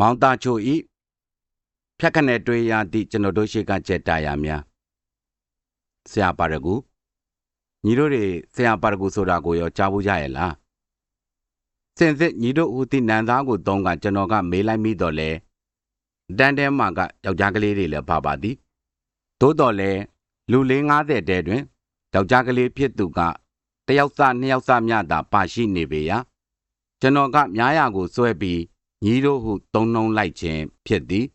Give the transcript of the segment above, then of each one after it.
မောင်သားချိုဤဖြတ်ခနဲ့တွေ့ရသည့်ကျွန်တော်တို့ရှိကကြက်တာရများဆရာပါရကူညီတို့တွေဆရာပါရကူဆိုတာကိုရောကြားဘူးကြရဲ့လားစင်စစ်ညီတို့ဦးတိနန်သားကိုတုံးကကျွန်တော်ကမေးလိုက်မိတော့လဲတန်တဲမှာကယောက်ျားကလေးတွေလည်းပါပါသည်သို့တော်လဲလူလေး90တဲတွင်ယောက်ျားကလေးဖြစ်သူကတယောက်စနှစ်ယောက်စမြတာပါရှိနေပေရာကျွန်တော်ကများရာကိုစွဲပြီး ညီတို့ဟုသုံးနှုံးလိုက်ခြင်းဖြစ်သည်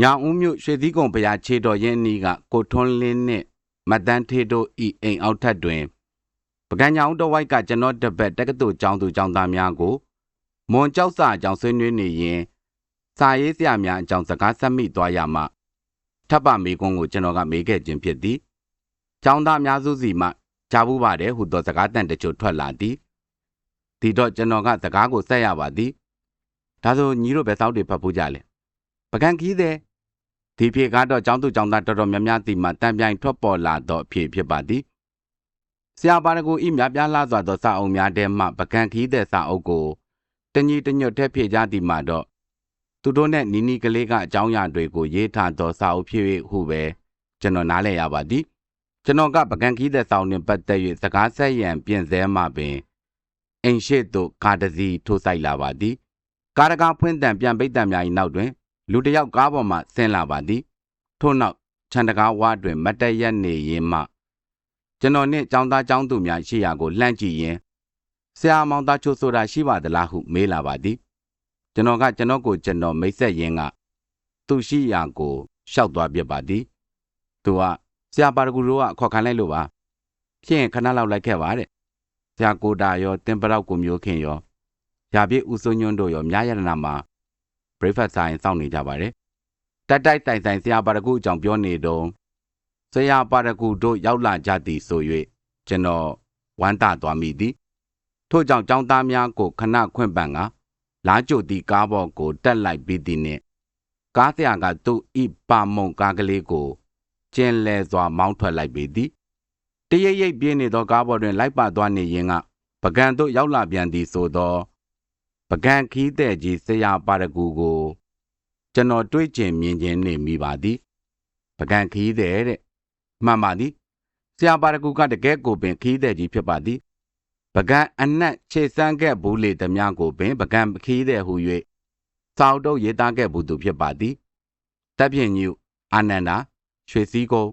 ညာဦးမြို့ရွှေသီးကုံဘုရားခြေတော်ရင်းနီးကကိုထွန်းလင်းနှင့်မတန်းထေတို့ဤအိမ်အောက်ထပ်တွင်ပကံညာဦးတော်ဝိုက်ကကျွန်တော်တပည့်တက္ကသိုလ်ကျောင်းသူကျောင်းသားများကိုမွန်ကြောက်စာအကြောင်းဆွေးနွေးနေရင်စာရေးဆရာများအကြောင်းစကားဆက်မိသွားရမှထပ်ပါမေကွန်းကိုကျွန်တော်ကမေးခဲ့ခြင်းဖြစ်သည်ကျောင်းသားအများစုစီမှကြားဘူးပါတယ်ဟုသောစကားတန်တချို့ထွက်လာသည်ဒီတော့ကျွန်တော်ကစကားကိုဆက်ရပါသည် ဒါဆိုညီတို့ပဲစောက်တွေဖတ်ဖို့ကြလဲပကံကြီးတဲ့ဒီဖြေကတော့ကျောင်းသူကျောင်းသားတော်တော်များများဒီမှာတန်ပြိုင်ထွက်ပေါ်လာသောအဖြေဖြစ်ပါသည်ဆရာပါရကူဤများပြားလာစွာသောစာအုပ်များထဲမှပကံခီးတဲ့စာအုပ်ကိုတညီတညွတ်ထက်ဖြေကြသည်မှာတော့သူတို့နဲ့နီနီကလေးကအကြောင်းအရာတွေကိုရေးထားသောစာအုပ်ဖြစ်ဟုပဲကျွန်တော်နားလည်ရပါသည်ကျွန်တော်ကပကံခီးတဲ့စာအုပ်နှင့်ပတ်သက်၍စကားဆက်ရန်ပြင်ဆဲမှပင်အိမ်ရှိသို့ကားတစ်စီးထိုးဆိုင်လာပါသည် ကားတကားဖွင့်တန်ပြန်ပိတ်တန်များ၏နောက်တွင်လူတစ်ယောက်ကားပေါ်မှဆင်းလာပါသည်ထို့နောက်ခြံတကားဝါတွင်မတက်ရက်နေရင်မှကျွန်တော်နှင့်ចောင်းသားចောင်းသူများရှိရာကိုလှမ်းကြည့်ရင်ဆရာမောင်သားချိုဆိုတာရှိပါသလားဟုမေးလာပါသည်ကျွန်တော်ကကျွန်တော်ကိုကျွန်တော်မိတ်ဆက်ရင်းကသူရှိရာကိုရှောက်သွားပြပါသည်သူကဆရာပါရဂူတို့ကခေါ်ခိုင်းလိုက်လို့ပါဖြစ်ရင်ခဏလောက်လိုက်ခဲ့ပါတဲ့ဆရာကိုတာရောတင်ပရောက်ကိုမျိုးခင်ရော ရာပြည့်ဦးစိုးညွန့်တို့ရောမြရတနာမှာ breakfast ဆိုင်စောင့်နေကြပါတယ်တက်တိုက်တိုင်တိုင်ဆရာပါရဂူအကြောင်းပြောနေတော့ဆရာပါရဂူတို့ရောက်လာကြသည်ဆို၍ကျွန်တော်ဝမ်းသာသွားမိသည်ထို့ကြောင့်ចောင်းသားများကိုခဏခွင့်ပန်ကလားကြိုသည့်ကားပေါ်ကိုတက်လိုက်ပြီးသည်နှင့်ကားဆရာကသူ့ဤပါမုံကားကလေးကိုကျင်းလဲစွာမောင်းထွက်လိုက်ပေသည်တရိပ်ရိပ်ပြင်းနေသောကားပေါ်တွင်လိုက်ပါသွားနေရင်ကပကံတို့ရောက်လာပြန်သည်ဆိုသော ပကံခီးတဲ့ကြီးဆရာပါရဂူကို ကျွန်တော်တွေးကျင်မြင်ခြင်းနေမိပါသည်ပကံခီးတဲ့တဲ့မှန်ပါသည်ဆရာပါရဂူကတကယ်ကိုပင်ခီးတဲ့ကြီးဖြစ်ပါသည်ပကံအနက်ခြေစမ်းခဲ့ဘူးလေသမျှကိုပင်ပကံခီးတဲ့ဟု၍စောက်တော့ရေးသားခဲ့ဘူးသူဖြစ်ပါသည်တပ်ပြင်းညုအာနန္ဒာရွှေစည်းကုန်း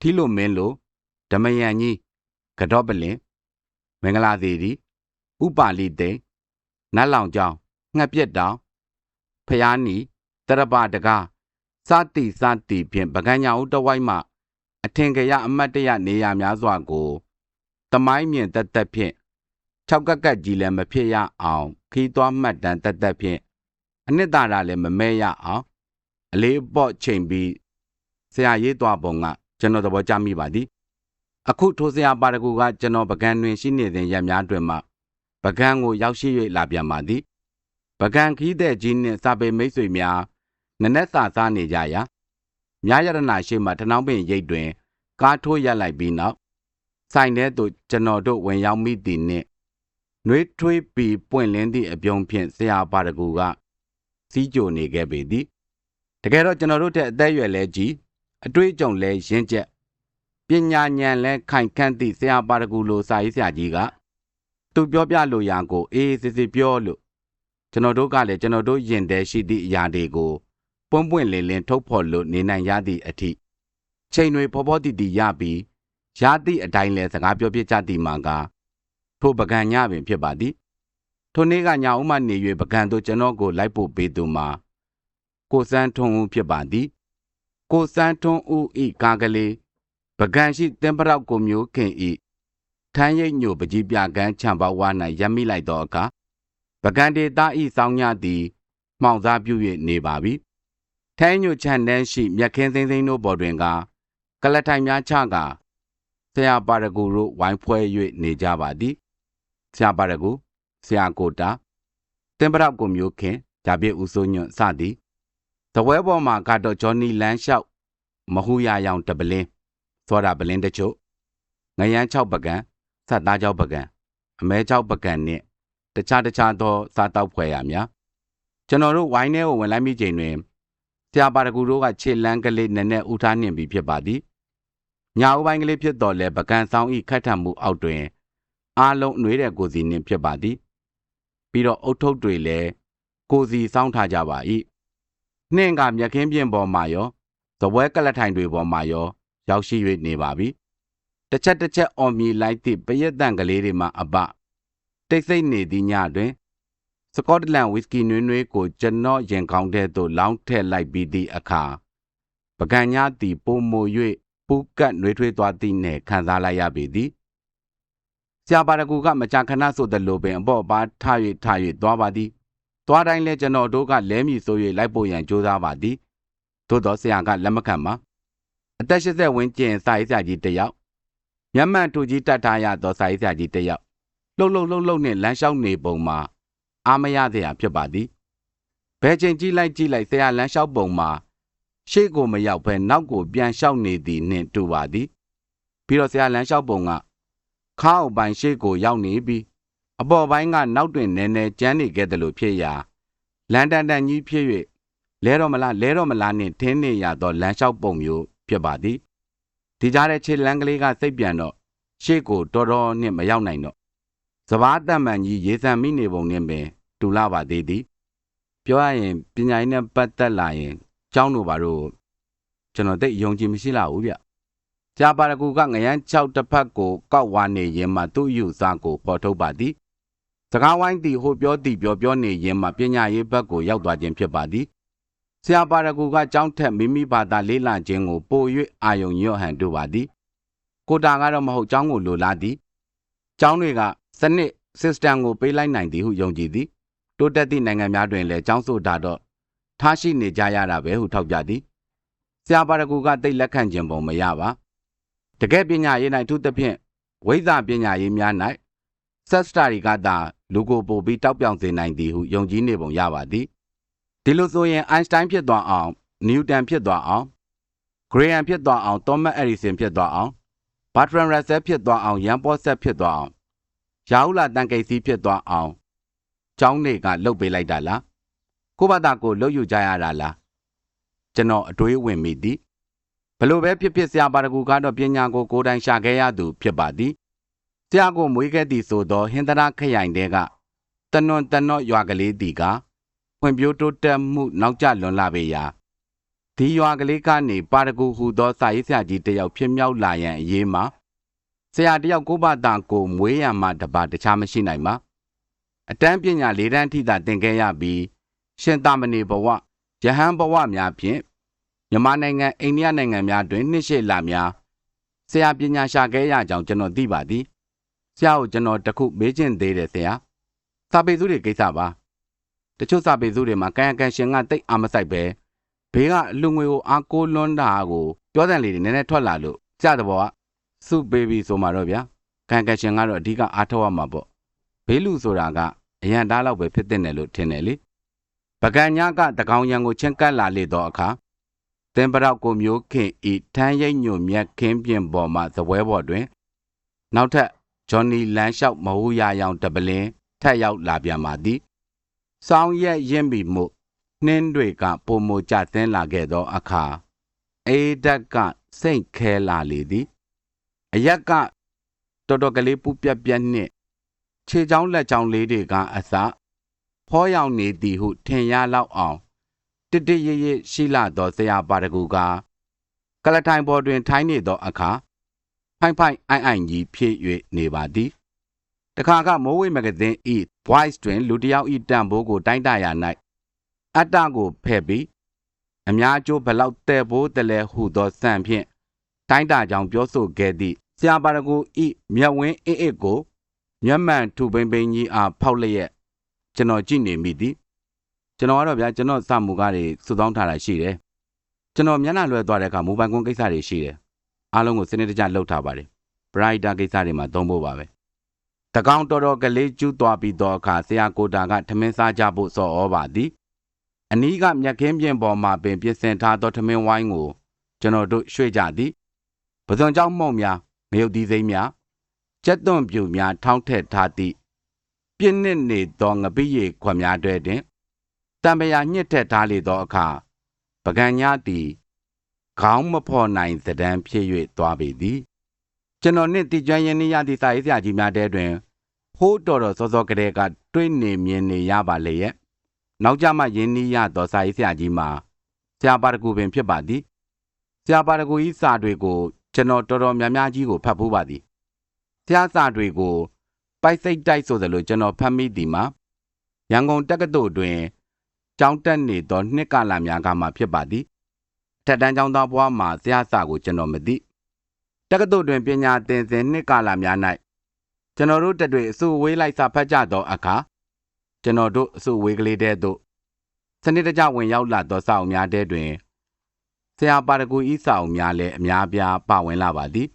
ထီလိုမင်းလိုဓမယန်ကြီးကတော့ပလင်မင်္ဂလာသီရီဥပါလိတေန တ်လောင်ကျောင်းငှက်ပြက်တောင်ဖျားနီတရပတကားစတိစတိဖြင့်ပကံညာဦးတဝိုက်မှအထင်ကရအမတ်တရနေရများစွာကိုတမိုင်းမြင်တက်တက်ဖြင့်၆ကက်ကက်ကြီးလည်းမဖြစ်ရအောင်ခီးသွားမှတ်တမ်းတက်တက်ဖြင့်အနှစ်သာရလည်းမမဲရအောင်အလေးပေါ့ချိန်ပြီးဆရာရေးသွားပုံကကျွန်တော်သဘောကျမိပါသည် အခုထိုဆရာပါရဂူကကျွန်တော်ပကံတွင်ရှိနေစဉ်ရက်များတွင်မှ ပကံကိုရောက်ရှိ၍လာပြန်ပါသည်ပကံခီးတဲ့ကြီးနှင့်စာပေမိတ်ဆွေများနနက်စာစားနေကြရာမြရတနာရှိမှထနောင်းပင်ရိတ်တွင် ကားထိုးရက်လိုက်ပြီးနောက်ဆိုင်ထဲသို့ကျွန်တော်တို့ဝင်ရောက်မိသည်နှင့်နှွေးထွေးပြီးပွင့်လင်းသည့်အပြုံးဖြင့်ဆရာပါရဂူကစီးကြိုနေခဲ့ပေသည်တကယ်တော့ကျွန်တော်တို့တဲ့အသက်အရွယ်လဲကြီးအတွေ့အကြုံလဲရင့်ကျက်ပညာဉာဏ်လဲခိုင်ခန့်သည့်ဆရာပါရဂူလိုစာရေးဆရာကြီးက သူပြောပြလိုရာကိုအေးစစ်စစ်ပြောလို့ကျွန်တော်တို့ကလည်းကျွန်တော်တို့ယင်တဲ့ရှိသည့်အရာတွေကိုပွန့်ပွန့်လင်းလင်းထုတ်ဖော်လို့နေနိုင်ရသည့်အထိချိန်တွေဖော်ဖော်တည်တည်ရပြီးရသည့်အတိုင်းလဲစကားပြောပြကြသည်မှာကထိုပကံညပင်ဖြစ်ပါသည်ထိုနေ့ကညဦးမှနေ၍ပကံတို့ကျွန်တော်ကိုလိုက်ပို့ပေးသူမှာကိုစန်းထွန်းဦးဖြစ်ပါသည်ကိုစန်းထွန်းဦးဤကားကလေးပကံရှိတင်ပရောက်ကိုမျိုးခင်ဤ ထမ်းရိပ်ညိုပကြီးပြကန်းခြံပေါဝါ၌ရမိလိုက်သောအခါပကံဒေတာဤစောင်းညသည်မှောင်စားပြု၍နေပါပြီထိုင်းညိုချန်တန်းရှိမြက်ခင်းသိန်းသိန်းတို့ပေါ်တွင်ကကလထိုင်များချကဆရာပါရဂူတို့ဝိုင်းဖွဲ၍နေကြပါသည်ဆရာပါရဂူဆရာကိုတာတင်ပရောက်ကိုမျိုးခင်ဂျာပြည့်ဦးစိုးညွန့်စသည်တဝဲပေါ်မှာကတော့ဂျော်နီလန်းလျှောက်မဟူရရောင်တပလင်းသောတာပလင်းတချို့ငရမ်း6ပကံ ဆက်သားကြောက်ပကံအမဲကြောက်ပကံနှင့်တခြားတခြားသောစားတောက်ဖွယ်ရများကျွန်တော်တို့ဝိုင်းထဲကိုဝင်လိုက်မိချိန်တွင်ဆရာပါတကူတို့ကခြေလန်းကလေးနည်းနည်းဥထားနှင်ပြီးဖြစ်ပါသည်ညာဥပိုင်းကလေးဖြစ်တော်လဲပကံဆောင်ဤခတ်ထမှုအောက်တွင်အားလုံးအနှွေးတဲ့ကိုစီနှင့်ဖြစ်ပါသည် ပြီးတော့အုတ်ထုပ်တွေလည်းကိုစီစောင်းထားကြပါ၏နှင့်ကမြက်ခင်းပြင်ပေါ်မှာရောသပွဲကလထိုင်တွေပေါ်မှာရော ရောက်ရှိ၍နေပါပြီ တစ်ချက်တစ်ချက်အော်မီလိုက်သည့်ပရက်တန်ကလေးတွေမှာအပတိတ်ဆိတ်နေသည့်ညတွင်စကော့တလန်ဝီစကီနွေးနွေးကိုကျွန်တော်ရင်ကောင်းတဲ့သို့လောင်းထည့်လိုက်ပြီးသည့်အခါပကံညာသည်ပုံမူ၍ပူကတ်နှွေးထွေးသွားသည်နှင့်ခံစားလိုက်ရပေသည်ဆရာပါရကူကမကြာခဏဆိုသလိုပင်အပေါ့ပါထ၍ထ၍သွားပါသည်သွားတိုင်းလဲကျွန်တော်တို့ကလဲမီဆို၍လိုက်ပို့ရန်ကြိုးစားပါသည်သို့သောဆရာကလက်မခံပါအသက်80ဝန်းကျင်စာရေးဆရာကြီးတစ်ယောက် မျက်မှန်ထူကြီးတတ်ထားရသောစာရေးဆရာကြီးတစ်ယောက်လှုပ်လှုပ်လှုပ်လှုပ်နှင့်လမ်းလျှောက်နေပုံမှာအာမရစရာဖြစ်ပါသည်ဘယ်ချိန်ကြည့်လိုက်ကြည့်လိုက်ဆရာလမ်းလျှောက်ပုံမှာရှေ့ကိုမရောက်ဘဲနောက်ကိုပြန်လျှောက်နေသည်နှင့်တူပါသည်ပြီးတော့ဆရာလမ်းလျှောက်ပုံကခါအုပ်ပိုင်းရှေ့ကိုရောက်နေပြီးအပေါ်ပိုင်းကနောက်တွင်နည်းနည်းကျန်းနေခဲ့တယ်လို့ဖြစ်ရာလန်တန်တန်ကြီးဖြစ်၍လဲတော့မလားလဲတော့မလားနှင့်ထင်းနေရသောလမ်းလျှောက်ပုံမျိုးဖြစ်ပါသည် ဒီကြားတဲ့ခြေလမ်းကလေးကစိတ်ပြန်တော့ရှေ့ကိုတော်တော်နှင့်မရောက်နိုင်တော့စဘာတတ်မှန်ကြီးရေစံမိနေပုံနဲ့ပင်တူလာပါသေးသည်ပြောရရင်ပညာရေးနဲ့ပတ်သက်လာရင်ကျောင်းတို့ဘာလို့ကျွန်တော်သိယုံကြည်မရှိလာဘူးဗျကြာပါရကူကငရမ်း၆တစ်ဖက်ကိုကောက်ဝါနေရင်မှသူ့ယူစားကိုပေါ်ထုတ်ပါသည်စကားဝိုင်းသည်ဟိုပြောသည်ပြောပြောနေရင်မှပညာရေးဘက်ကိုရောက်သွားခြင်းဖြစ်ပါသည် ဆရာပါရကူကကျောင်းထက်မိမိဘာသာလေးလာခြင်းကိုပို၍အာယုံညွတ်ဟန်တို့ပါသည်ကိုတာကတော့မဟုတ်ကျောင်းကိုလိုလားသည်ကျောင်းတွေကစနစ် system ကိုပေးလိုက်နိုင်သည်ဟုယုံကြည်သည်တိုးတက်သည့်နိုင်ငံများတွင်လည်းကျောင်းဆိုတာတော့ထားရှိနေကြရတာပဲဟုထောက်ပြသည်ဆရာပါရကူကတိတ်လက်ခံခြင်းပုံမရပါတကယ်ပညာရေး၌သူသဖြင့်ဝိဇ္ဇပညာရေးများ၌ဆက်စတာရီကသာလူကိုပို့ပြီးတောက်ပြောင်စေနိုင်သည်ဟုယုံကြည်နေပုံရပါသည် ဒီလိုဆိုရင်အိုင်စတိုင်းဖြစ်သွားအောင်နျူတန်ဖြစ်သွားအောင်ဂရေယန်ဖြစ်သွားအောင်သောမတ်အရီဆင်ဖြစ်သွားအောင်ဘာထရန်ရက်ဆဲဖြစ်သွားအောင်ရန်ပေါ်ဆက်ဖြစ်သွားအောင်ရာဟုလာတန်ကိစီဖြစ်သွားအောင်ကျောင်းတွေကလှုပ်ပေးလိုက်တာလားကိုဘာသာကိုလှုပ်ယူကြရတာလားကျွန်တော်အတွေးဝင်မိသည်ဘလို့ပဲဖြစ်ဖြစ်ဆရာပါရကူကတော့ပညာကိုကိုယ်တိုင်ရှာခဲ့ရသူဖြစ်ပါသည်ဆရာကိုမွေးခဲ့သည်ဆိုသောဟင်္ဒရာခရိုင်တဲကတနွန်တနော့ရွာကလေးတီက ဖွံ့ဖြိုးတိုးတက်မှုနောက်ကျလွန်လာပေရာဒီရွာကလေးကနေပါရကူဟူသောစာရေးဆရာကြီးတယောက်ဖြစ်မြောက်လာရန်အရေးမှာဆရာတယောက်ကိုဘာသာကိုမွေးရမှတပါတခြားမရှိနိုင်ပါအတန်းပညာ၄တန်းထိသာသင်ခဲ့ရပြီးရှင်သာမဏေဘဝယဟန်ဘဝများဖြင့်မြန်မာနိုင်ငံအိန္ဒိယနိုင်ငံများတွင်နှစ်ရှည်လာများဆရာပညာရှာခဲ့ရကြောင်းကျွန်တော်သိပါသည်ဆရာကိုကျွန်တော်တခုမေးချင်သေးတယ်ဆရာစာပေစုတွေကိစ္စပါ တချို့စာပေစုတွေမှာကံကံရှင်ကတိတ်အာမဆိုင်ပဲဘေးကအလူငွေကိုအားကိုးလွန်းတာကိုပြောတဲ့လေတွေနည်းနည်းထွက်လာလို့ဆရာတဘောကစုဘေဘီဆိုမှာတော့ဗျာကံကံရှင်ကတော့အဓိကအားထုတ်ရမှာပေါ့ဘေးလူဆိုတာကအရန်သားလောက်ပဲဖြစ်တဲ့တယ်လို့ထင်တယ်လေပကံညကတကောင်ရံကိုချင်းကပ်လာလေတော့အခါသင်္ပရောက်ကိုမျိုးခင်ဤထမ်းရိပ်ညွမြက်ခင်းပြင်ပေါ်မှသပွဲပေါ်တွင် နောက်ထပ်ဂျွန်နီလန်လျှောက်မဟုတ်ရရောင်တပလင်းထက်ရောက်လာပြန်ပါသည် စောင်းရက်ရင့်ပြီမှုနှင်းတွေကပုံမကြသင်းလာခဲ့သောအခါအေးဓာတ်ကစိတ်ခဲလာလေသည်အရက်ကတော်တော်ကလေးပူပြက်ပြက်နှင့်ခြေချောင်းလက်ချောင်းလေးတွေကအစဖောရောက်နေသည်ဟုထင်ရလောက်အောင်တစ်တစ်ရရရှိလာသောဆရာပါတကူကကလထိုင်ပေါ်တွင် ထိုင်းနေသောအခါဖိုင်ဖိုင်အိုင်အိုင်ကြီးဖြစ်၍နေပါသည်တခါကမိုးဝေးမဂဇင်းဤ voice တွင် လူတစ်ယောက်ဤတန်ဖိုးကို တိုင်းတရ၌အတ္တကိုဖဲ့ပြီးအများကျိုးဘလောက်တဲ့ဘိုးတလဲဟုသောစံဖြင့်တိုင်းတာကြောင့်ပြောဆိုခဲ့သည့်ဆရာပါရကူဤမြတ်ဝင်းအစ်အစ်ကိုမျက်မှန်ထူပိန်ပိန်ကြီးအားဖောက်လျက်ကျွန်တော်ကြည့်နေမိသည်ကျွန်တော်ကတော့ဗျာကျွန်တော်စာမူကားတွေစုဆောင်းထားတာရှိတယ်ကျွန်တော်မျက်နှာလွှဲသွားတဲ့အခါမူပိုင်ကွန်ကိစ္စတွေရှိတယ်အားလုံးကိုစနစ်တကျလုပ်ထားပါတယ် brighter ကိစ္စတွေမှာသုံးဖို့ပါပဲ တကောင်တော်တော်ကလေးကျူးသွားပြီးတော့အခါဆရာကိုတာကထမင်းစားကြဖို့စော်ဩပါသည်အနီးကမြက်ခင်းပြင်ပေါ်မှာပင်ပြင်ဆင်ထားသောထမင်းဝိုင်းကိုကျွန်တော်တို့ရွှေ့ကြသည်ပဇွန်ကြောင့်မှုန့်များငရုတ်သီးစိမ်းများကြက်သွန်ပြူများထောင်းထက်ထားသည့်ပြင်းနစ်နေသောငပိရီခွက်များတွေတွင်တံပရာညှစ်ထက်ထားလေသောအခါပကံညာသည်ခေါင်းမဖော်နိုင်သဒ္ဒံဖြစ်၍သွားပေသည် ကျွန်တော်နှင့်တည်ကြွရင်နေရသည့်စာရေးဆရာကြီးများတဲတွင်ဟိုးတော်တော်စောစောကလေးကတွေးနေမြင်နေရပါလေရဲ့နောက်ကြမှယင်းနီးရသောစာရေးဆရာကြီးမှာဆရာပါတကူပင်ဖြစ်ပါသည်ဆရာပါတကူ၏စာတွေကိုကျွန်တော်တော်တော်များများကြီးကိုဖတ်ဖူးပါသည်ဆရာစာတွေကိုပိုက်စိတ်တိုက်ဆိုသလိုကျွန်တော်ဖတ်မိသည်မှာရန်ကုန်တက္ကသိုလ်တွင်ကျောင်းတက်နေသောနှစ်ကလာများကမှဖြစ်ပါသည်ထက်တန်းကျောင်းသားဘဝမှာဆရာစာကိုကျွန်တော်မသိ တက္ကသိုလ်တွင်ပညာသင်စဉ်နှစ်ကလာများ၌ကျွန်တော်တို့တက်တွေအစုဝေးလိုက်စာဖတ်ကြသောအခါကျွန်တော်တို့အစုဝေးကလေးတဲသို့စနစ်တကျဝင်ရောက်လာသောစာအုပ်များတဲတွင်ဆရာပါရဂူဤစာအုပ်များလည်းအများပြားပါဝင်လာပါသည်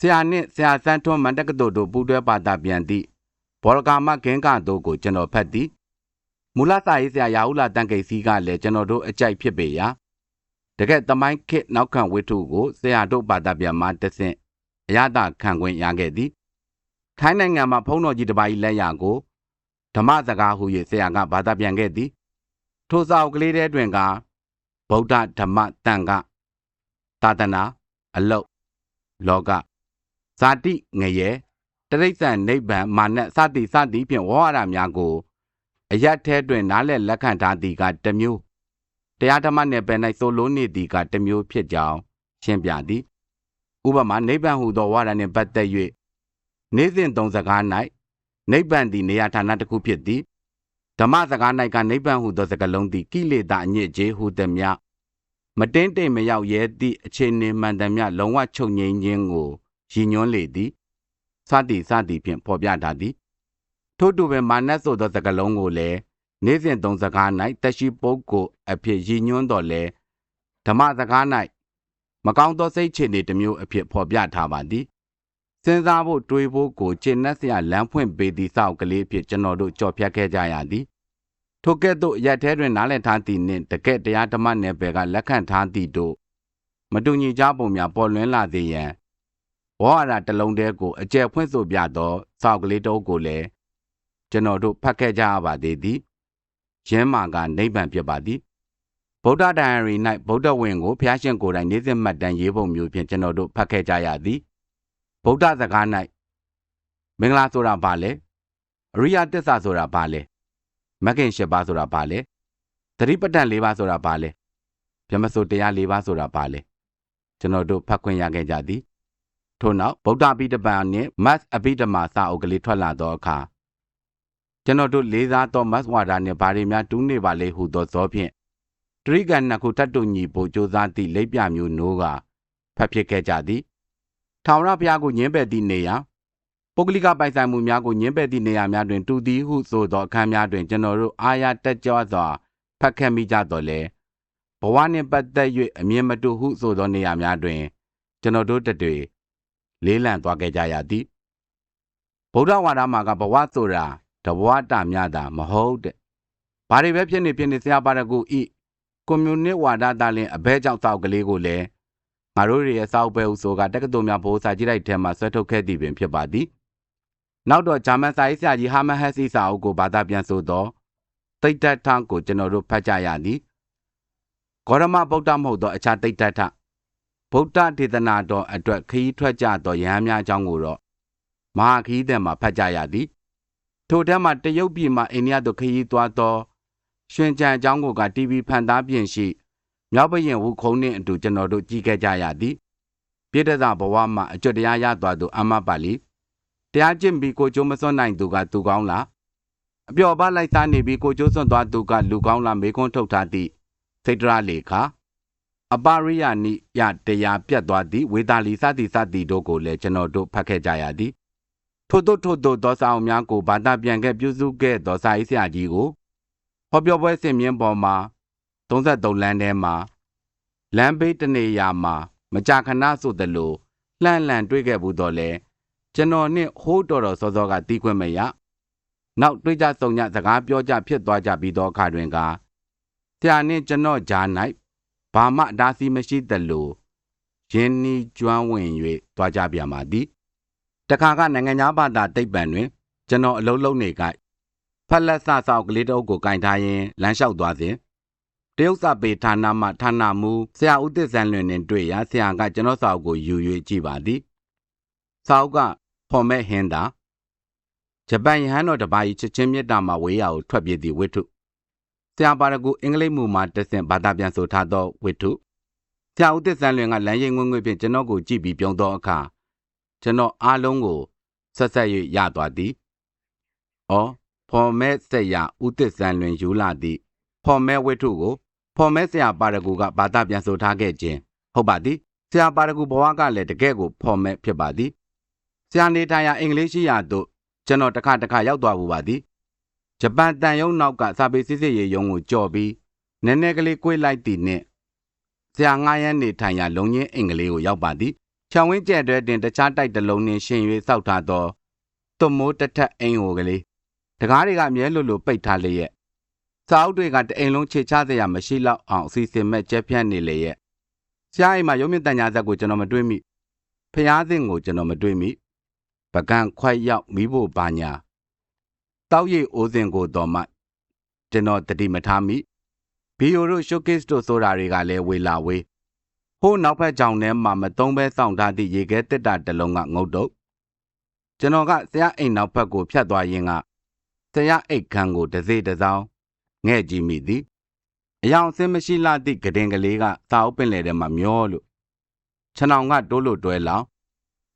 ဆရာနှင့်ဆရာစန်းထွန်းမန်တက္ကသိုလ်တို့ပူးတွဲပါတာပြန်သည့်ဘောရကာမဂင်းကတို့ကိုကျွန်တော်ဖတ်သည်မူလစာရေးဆရာရာဟုလာတန်ကိတ်စီကလည်းကျွန်တော်တို့အကြိုက်ဖြစ်ပေရာတ ကယ်သမိုင်းခေတ်နောက်ခံဝိထုကိုဆရာတို့ပါတာပြန်မှတဆင့်အရသာခံခွင့်ရခဲ့သည်ထိုင်းနိုင်ငံမှာဖုံးတော်ကြီးတစ်ပါး၏လက်ရာကိုဓမ္မစကားဟု၍ဆရာကဘာသာပြန်ခဲ့သည်ထိုစာအုပ်ကလေးတဲတွင်ကဗုဒ္ဓဓမ္မတန်ခသာသနာအလုတ်လောကဇာတိငရဲတရိစ္ဆာန်နိဗ္ဗာန်မာနစသည်စသည်ဖြင့်ဝေါ်ရများကိုအရက်ထဲတွင်နားလည်လက်ခံထားသည်ကတစ်မျိုး တရားဓမ္မနယ်ပယ်၌ဆိုလိုနေသည်ကတစ်မျိုးဖြစ်ကြောင်းရှင်းပြသည်ဥပမာနိဗ္ဗာန်ဟူသောဝါဒနှင့်ပတ်သက်၍နေ့စဉ်သုံးစကား၌နိဗ္ဗာန်သည်နေရာဌာနတစ်ခုဖြစ်သည်ဓမ္မစကား၌ကနိဗ္ဗာန်ဟူသောစကားလုံးသည်ကိလေသာအညစ်အကြေးဟုသည်မြမတင်းတိမ်မရောက်ရဲသည့်အခြေအနေမှန်သမျှလုံးဝချုပ်ငြိမ်းခြင်းကိုရည်ညွှန်းလေသည်စသည်စသည်ဖြင့်ဖော်ပြထားသည်ထို့တူပဲမာနတ်ဆိုသောစကားလုံးကိုလည်း နေ့စဉ်သုံးစကား၌တရှိပုဂ္ဂိုလ်အဖြစ်ရည်ညွှန်းတော်လဲဓမ္မစကား၌မကောင်းသောစိတ်ခြေနေတစ်မျိုးအဖြစ်ဖော်ပြထားပါသည်စဉ်းစားဖို့တွေးဖို့ကိုကျင့်နှက်စရာလမ်းဖွင့်ပေးသည့်စောက်ကလေးဖြစ်ကျွန်တော်တို့ကြော်ဖြတ်ခဲ့ကြရသည်ထိုကဲ့သို့ရက်ထဲတွင်နားလည်ထားသည်နှင့်တကက်တရားဓမ္မနယ်ပယ်ကလက်ခံထားသည်တို့မတူညီကြပုံများပေါ်လွင်လာစေရန်ဘောဟာရတလုံးတည်းကိုအကျယ်ဖွင့်ဆိုပြသောစောက်ကလေးတုပ်ကိုလည်းကျွန်တော်တို့ဖတ်ခဲ့ကြရပါသေးသည် ရင်းမာကနိဗ္ဗာန်ဖြစ်ပါသည်ဗုဒ္ဓဒိုင်ရီ၌ဗုဒ္ဓဝင်ကိုဖျားရှင်ကိုယ်တိုင်နေ့စဉ်မှတ်တမ်းရေးပုံမျိုးဖြင့်ကျွန်တော်တို့ဖတ်ခဲ့ကြရသည်ဗုဒ္ဓစကား၌မင်္ဂလာဆိုတာဘာလဲအရိယတစ္ဆာဆိုတာဘာလဲမဂ္ဂင်၈ပါးဆိုတာဘာလဲသတိပဋ္ဌာန်၄ပါးဆိုတာဘာလဲဗြဟ္မစိုတရား၄ပါးဆိုတာဘာလဲကျွန်တော်တို့ဖတ်ခွင့်ရခဲ့ကြသည်ထို့နောက်ဗုဒ္ဓပိဋကပံနှင့်မတ်အပိဓမ္မာစာအုပ်ကလေးထွက်လာသောအခါ ကျွန်တော်တို့လေးစားသောမတ်ဝါဒနှင့်ဘာတွေများတူးနေပါလေဟုသောဇောဖြင့်တရိကံနှစ်ခုတတ်တူညီဖို့ကြိုးစားသည့်လက်ပြမျိုးနိုးကဖတ်ဖြစ်ခဲ့ကြသည်ထောင်ရဘုရားကိုညင်းပယ်သည့်နေရာပုဂ္ဂလိကပိုင်ဆိုင်မှုများကိုညင်းပယ်သည့်နေရာများတွင်တူသည်ဟုဆိုသောအခမ်းများတွင်ကျွန်တော်တို့အာရတက်ကြွစွာဖတ်ခဲ့မိကြတော်လဲဘဝနှင့်ပတ်သက်၍အမြင်မတူဟုဆိုသောနေရာများတွင် ကျွန်တော်တို့တတွေလေးလံသွားခဲ့ကြရသည်ဗုဒ္ဓဝါဒမှာကဘဝဆိုတာ တဘဝတာများတာမဟုတ်တဲ့ဘာတွေပဲဖြစ်နေဖြစ်နေဆရာပါရဂူဤကွန်မြူနစ်ဝါဒသားလင်အဘဲကြောင့်စောက်ကလေးကိုလည်းငါတို့ရဲ့စောက်ပဲဥဆိုကတက္ကသိုလ်များဘိုးစာကြည့်လိုက်ထဲမှာဆွဲထုတ်ခဲ့သည်ပင်ဖြစ်ပါသည်နောက်တော့ဂျာမန်စာရေးဆရာကြီးဟာမဟက်စီစာအုပ်ကိုဘာသာပြန်ဆိုတော့တိတ်တက်ထံကိုကျွန်တော်တို့ဖတ်ကြရသည်ဂေါရမဗုဒ္ဓမဟုတ်သောအခြားတိတ်တက်ထဗုဒ္ဓဒေသနာတော်အတွက်ခရီးထွက်ကြသောယဟန်များအကြောင်းကိုတော့မဟာခရီးသည်မှာဖတ်ကြရသည် ထိုထဲမှာတရုတ်ပြည်မှာအိန္ဒိယသို့ခရီးသွားသောရွှင်ကြံအကြောင်းကိုက TV ဖန်သားပြင်ရှိမြောက်ဘရင်ဝုခုံးနှင့်အတူကျွန်တော်တို့ကြည့်ခဲ့ကြရသည်ပြည်တသဘဝမှာအကျွတ်တရားရသွားသူအမပါလီတရားကျင့်ပြီးကိုကျိုးမစွန့်နိုင်သူကသူကောင်းလားအပျော်ပါလိုက်သားနေပြီးကိုကျိုးစွန့်သွားသူကလူကောင်းလားမေခွန်းထုတ်ထားသည့်စိတ်တရလေခါအပရိယနိယတရားပြတ်သွားသည့်ဝေသာလီစသည်စသည်တို့ကိုလည်းကျွန်တော်တို့ဖတ်ခဲ့ကြရသည် ထို့သောထို့သောသောစာအုပ်များကိုဘာသာပြန်ခဲ့ပြုစုခဲ့သောစာရေးဆရာကြီးကိုဟောပြောပွဲစင်မြင့်ပေါ်မှာ33လမ်းထဲမှာလမ်းဘေးတနေရာမှာ မကြာခဏဆိုသလိုလှန့်လှန့်တွေ့ခဲ့ဘူးတော့လေကျွန်တော်နဲ့ဟိုးတော်တော်စောစောကတီးခွင့်မရနောက်တွေ့ကြဆုံညစကားပြောကြဖြစ်သွားကြပြီးတော့အခါတွင်ကဆရာနှင့်ကျွန်တော်ဂျာ၌ဘာမှအတားဆီးမရှိသလိုရင်းနှီးကျွမ်းဝင်၍သွားကြပြန်ပါသည် တခါကနိုင်ငံသားဘာသာတိတ်ပံတွင် ကျွန်တော်အလုံးလုံးနေကဖဖက်လက်ဆဆောက်ကလေးတအုပ်ကိုကင်ထားရင်းလမ်းလျှောက်သွားစဉ်တရုတ်စာပေဌာနမှဌာနမူဆရာဦးသစ်ဆန်းလွင်နှင့်တွေ့ရာဆရာကကျွန်တော်စာအုပ်ကိုယူ၍ကြည့်ပါသည်စာအုပ်ကဖော်မဲ့ဟင်းသာဂျပန်ယဟန်တော်တပါး၏ချစ်ချင်းမြတ်တာမှဝေးရာကိုထွက်ပြေးသည့်ဝိထုဆရာပါရကူအင်္ဂလိပ်မှုမှာတဆင့်ဘာသာပြန်ဆိုထားသောဝိထုဆရာဦးသစ်ဆန်းလွင်ကလမ်းရိပ်ငွေ့ငွေ့ဖြင့်ကျွန်တော်ကိုကြည့်ပြီးပြုံးသောအခါ ကျွန်တော်အားလုံးကိုဆက်ဆက်၍ရသွားသည်။အော်ဖော်မဲဆက်ရဦးသစ်ဆန်းလွင်ယူလာသည့်ဖော်မဲဝိထုကိုဖော်မဲဆရာပါရကူကဘာသာပြန်ဆိုထားခဲ့ခြင်းဟုတ်ပါသည်ဆရာပါရကူဘဝကလည်းတကယ့်ကိုဖော်မဲဖြစ်ပါသည်ဆရာနေထိုင်ရာအင်္ဂလိပ်ရှိရာသို့ကျွန်တော်တစ်ခါတစ်ခါရောက်သွားဘူးပါသည်ဂျပန်တန်ယုံနောက်ကစာပေစစ်စစ်ရေးယုံကိုကြော်ပြီးနည်းနည်းကလေးကိုွေးလိုက်သည်နှင့်ဆရာငားရမ်းနေထိုင်ရာလုံချင်းအင်္ဂလိပ်ကိုရောက်ပါသည် ချောင်ဝင်းကျဲ့တွဲတင်တခြားတိုက်တစ်လုံးနှင့်ရှင်၍စောက်ထားသောသွမိုးတစ်ထက်အင်ဟိုကလေးတကားတွေကမြဲလို့လို့ပိတ်ထားလျက်စာအုပ်တွေကတအိမ်လုံးခြေချစရာမရှိတော့အောင်အစီအစဉ်မဲ့ကျဲပြန့်နေလေရဲ့ဆရာအိမ်မှာရုံးမြင့်တန်ညာဇက်ကိုကျွန်တော်မတွေးမိဖျားသင်ကိုကျွန်တော်မတွေးမိပကံခွိုက်ရောက်မိဖို့ပါညာတောက်ရိပ်အိုးစင်ကိုတော်မှကျွန်တော်တတိမထားမိဘီယိုတို့ showcase တို့ဆိုတာတွေကလည်းဝေလာဝေး ဟိုးနောက်ဖက်ကြောင်ထဲမှာမသုံးပဲစောင့်ထားသည့်ရေခဲတက်တာတစ်လုံးကငုတ်တုတ်ကျွန်တော်ကဆရာအိမ်နောက်ဖက်ကိုဖြတ်သွားရင်းကဆရာအိတ်ခန်းကိုတစ်စေးတစ်စောင်းငဲ့ကြည့်မိသည်အယောင်စင်းမရှိလာသည့်ကတင်ကလေးကစာအုပ်ပင်လေထဲမှာမျောလို့ခြံအောင်ကတိုးလို့တွဲလောင်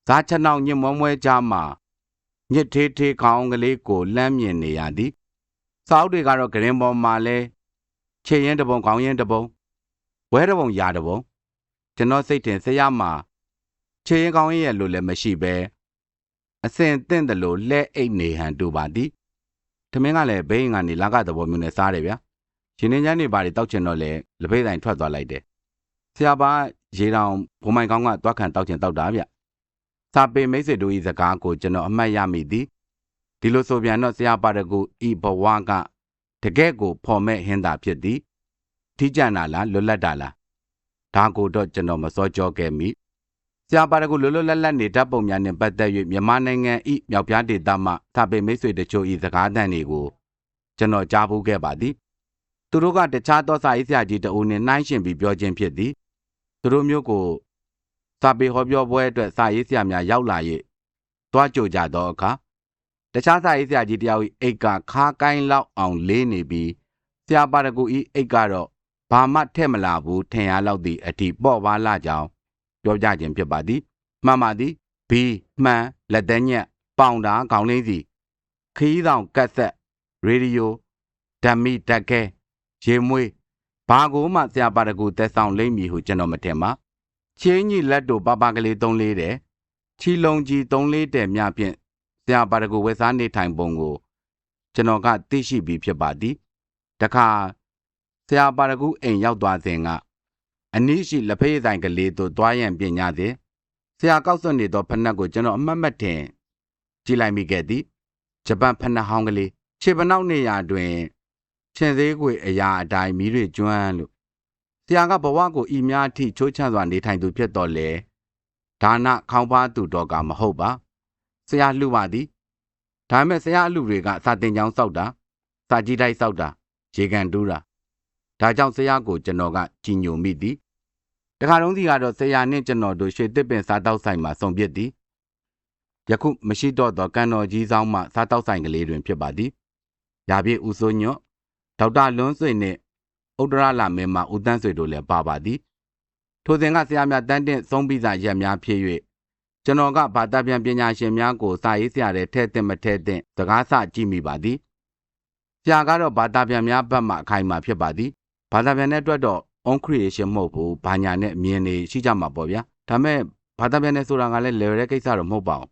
ဇာခြံအောင်ညင်မွဲမွဲကြားမှာညစ်သေးသေးခေါင်းကလေးကိုလှမ်းမြင်နေရသည်စာအုပ်တွေကတော့ကရင်ပေါ်မှာလဲခြေရင်တပုံခေါင်းရင်တပုံဝဲတပုံရာတပုံ ကျွန်တော်စိတ်ထင်ဆရာမှာခြေရင်ခေါင်းရင်ရဲ့လို့လည်းမရှိပဲအစင်တင့်တယ်လို့လဲအိတ်နေဟန်တူပါသည်ထမင်းကလည်းဘိန်းကနေလာကသဘောမျိုးနဲ့စားတယ်ဗျာရှင်နေချမ်းနေပါတွေတောက်ချင်တော့လေလပိတ်တိုင်းထွက်သွားလိုက်တယ်ဆရာပါရေတောင်ဘုံမိုင်ကောင်းကတွားခံတောက်ချင်တောက်တာဗျစာပေမိတ်ဆွေတို့ဤစကားကိုကျွန်တော်အမှတ်ရမိသည်ဒီလိုဆိုပြန်တော့ဆရာပါတကူဤဘဝကတကယ့်ကိုဖော်မဲ့ဟင်းသာဖြစ်သည်ထိကြနာလားလွတ်လပ်တာလား ဒါကိုတော့ကျွန်တော်မစောကြောခဲ့မိဆရာပါတကူလွတ်လွတ်လပ်လပ်နေတတ်ပုံများနဲ့ပတ်သက်၍မြန်မာနိုင်ငံဤမြောက်ပြားဒေသမှစာပေမိတ်ဆွေတို့ဤစကားသံတွေကိုကျွန်တော်ကြားဘူးခဲ့ပါသည်သူတို့ကတခြားသောစာရေးဆရာကြီးတဦးနဲ့နှိုင်းယှဉ်ပြီးပြောခြင်းဖြစ်သည်သူတို့မျိုးကိုစာပေဟောပြောပွဲအတွက်စာရေးဆရာများရောက်လာ၍တွားကြိုကြသောအခါတခြားစာရေးဆရာကြီးတယောက်၏အိတ်ကခါကိုင်းလောက်အောင်လေးနေပြီးဆရာပါရဂူ၏အိတ်ကတော့ ဘာမှထက်မလာဘူးထင်ရလောက်သည့်အထိပေါ့ပါလာကြောင်းပြောကြခြင်းဖြစ်ပါသည်မှန်ပါသည်ဘီမှန်လက်သက်ညက်ပေါင်တာခေါင်းလင်းစီခီးဆောင်ကတ်ဆက်ရေဒီယိုဓမ္မီဓာတ်ခဲရေမွေးဘာကိုမှဆရာပါတကူသက်ဆောင်လိမ့်မည်ဟုကျွန်တော်မထင်ပါချင်းကြီးလက်တို့ပါပါကလေးသုံးလေးတဲ့ချီလုံးကြီးသုံးလေးတဲ့မြဖြင့်ဆရာပါတကူဝက်စားနေထိုင်ပုံကို ကျွန်တော်ကသိရှိပြီးဖြစ်ပါသည်တခါ ဆရာပါတကူအိမ်ရောက်သွားစဉ်ကအနည်းရှိလက်ဖေးဆိုင်ကလေးသို့သွားရန်ပြင်ညာသည်ဆရာကောက်စွန့်နေသောဖနက်ကိုကျွန်တော်အမှတ်မှတ်ထင်ကြည့်လိုက်မိခဲ့သည်ဂျပန်ဖနက်ဟောင်းကလေးခြေပနောက်နေရာတွင်ရှင်သေးခွေအရာအတိုင်းမိတွေကျွမ်းလို့ဆရာကဘဝကိုဤများအထိချိုးချမ်းစွာနေထိုင်သူဖြစ်တော်လေဒါနခေါင်းပါသူတော်ကမဟုတ်ပါဆရာလှပါသည်ဒါမဲ့ဆရာအလူတွေကစာတင်ကြောင်းစောက်တာစာကြီးတိုက်စောက်တာရေကန်တူးတာ ဒါကြောင့်ဆရာကိုကျွန်တော်ကကြည်ညိုမိသည်တခါတုန်းစီကတော့ဆရာနှင့်ကျွန်တော်တို့ရွှေတစ်ပင်စားတောက်ဆိုင်မှာဆုံပြစ်သည်ယခုမရှိတော့သောကံတော်ကြီးဆောင်မှစားတောက်ဆိုင်ကလေးတွင်ဖြစ်ပါသည်ရာပြည့်ဦးစိုးညွတ်ဒေါက်တာလွန်းဆွေနှင့်ဥဒရလာမင်းမဦးတန်းဆွေတို့လည်းပါပါသည်ထိုစဉ်ကဆရာများတန်းတင့်သုံးပြီးသားရက်များဖြစ်၍ကျွန်တော်ကဘာသာပြန်ပညာရှင်များကိုစာရေးဆရာတဲ့ထဲ့တင်မထဲ့တင်စကားဆကြည့်မိပါသည်ဆရာကတော့ဘာသာပြန်များဘက်မှအခိုင်အမာဖြစ်ပါသည် ဘာသာပြန်တဲ့အတွက်တော့ on creation မဟုတ်ဘူးဘာညာနဲ့အမြင်တွေရှိကြမှာပေါ့ဗျာဒါမဲ့ဘာသာပြန်တဲ့ဆိုတာကလည်း level တဲ့ကိစ္စတော့မဟုတ်ပါဘူး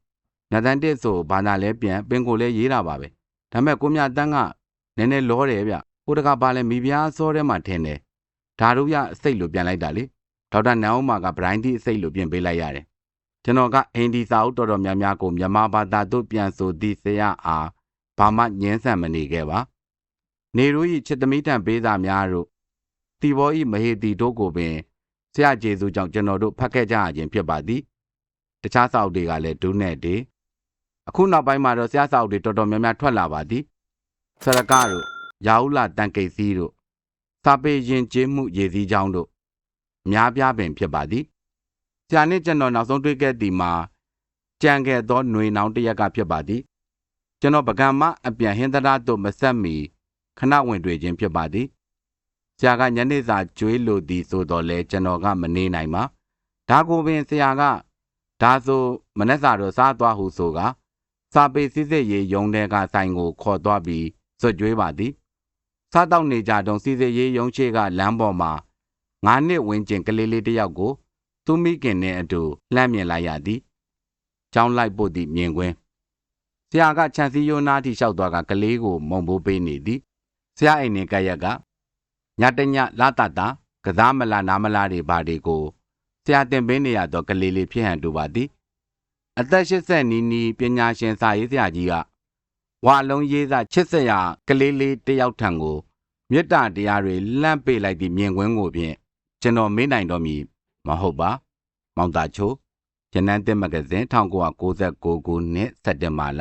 ညတန်တစ်ဆိုဘာသာလဲပြန်ပင်ကိုလည်းရေးတာပါပဲဒါမဲ့ကိုမြတန်းကနည်းနည်းလောတယ်ဗျကိုတကပါလဲမိဖုရားစောထဲမှာထင်တယ်ဓာရုရအစိတ်လိုပြန်လိုက်တာလေဒေါက်တာနန်အောင်မာကဗရိုင်းတီအစိတ်လိုပြင်ပေးလိုက်ရတယ်ကျွန်တော်ကအင်ဒီစာအုပ်တော်တော်များများကိုမြန်မာဘာသာသို့ပြန်ဆိုသည့်ဆရာအားဘာမှညှင်းဆန်မနေခဲ့ပါနေရိုးဤချစ်သမီးတန်ပေးစာများတို့ တီဘောဤမဟေတီတို့ကိုပင်ဆရာကျေစုကြောင့်ကျွန်တော်တို့ဖတ်ခဲ့ကြရခြင်းဖြစ်ပါသည်တခြားစာအုပ်တွေကလည်းဒုနဲ့တေအခုနောက်ပိုင်းမှာတော့ဆရာစာအုပ်တွေတော်တော်များများထွက်လာပါသည်ဆရကတို့ရာဟုလတန်ကိတ်စီတို့စာပေရင်ကျေးမှုရည်စည်းကြောင်းတို့အများပြားပင်ဖြစ်ပါသည်ဆရာနှင့်ကျွန်တော်နောက်ဆုံးတွေ့ခဲ့သည်မှာကြံခဲ့သောຫນွေနောင်တစ်ရက်ကဖြစ်ပါသည်ကျွန်တော်ပကံမအပြန်ဟင်္ဒရာတို့မဆက်မီခဏဝင်တွေ့ခြင်းဖြစ်ပါသည် ဆရာကညနေစာကျွေးလိုသည်ဆိုတော့လဲကျွန်တော်ကမနေနိုင်ပါဒါကိုပင်ဆရာကဒါဆိုမနေ့စာတော့စားသွားဟုဆိုကစာပေစစ်စစ်ရေးယုံတဲ့ကဆိုင်ကိုခေါ်သွားပြီးစွတ်ကြွေးပါသည်စားတော့နေကြတုံစစ်စစ်ရေးယုံရှိကလမ်းပေါ်မှာငါးနှစ်ဝင်းကျင်ကလေးလေးတစ်ယောက်ကိုသူမိခင်နဲ့အတူလှမ်းမြင်လိုက်ရသည်ကြောင်းလိုက်ဖို့သည့်မြင်ကွင်းဆရာကခြံစည်းရိုးနားထိလျှောက်သွားကကလေးကိုမုံဘိုးပေးနေသည်ဆရာအိမ်နေကရက်က ညတညလာတတာကစားမလားနားမလားတွေဘာတွေကိုဆရာတင်ပေးနေရတော့ကလေးလေးဖြစ်ဟန်တူပါသည်အသက်80နီးနီးပညာရှင်စာရေးဆရာကြီးကဝါလုံးရေးစာချစ်စရာကလေးလေးတယောက်ထံကိုမေတ္တာတရားတွေလှမ်းပေးလိုက်သည့်မြင်ကွင်းကိုဖြင့်ကျွန်တော်မေးနိုင်တော့မည်မဟုတ်ပါ မောင်တာချိုးဂျနန်တက်မဂဇင်း1996ခုနှစ်စက်တင်ဘာလ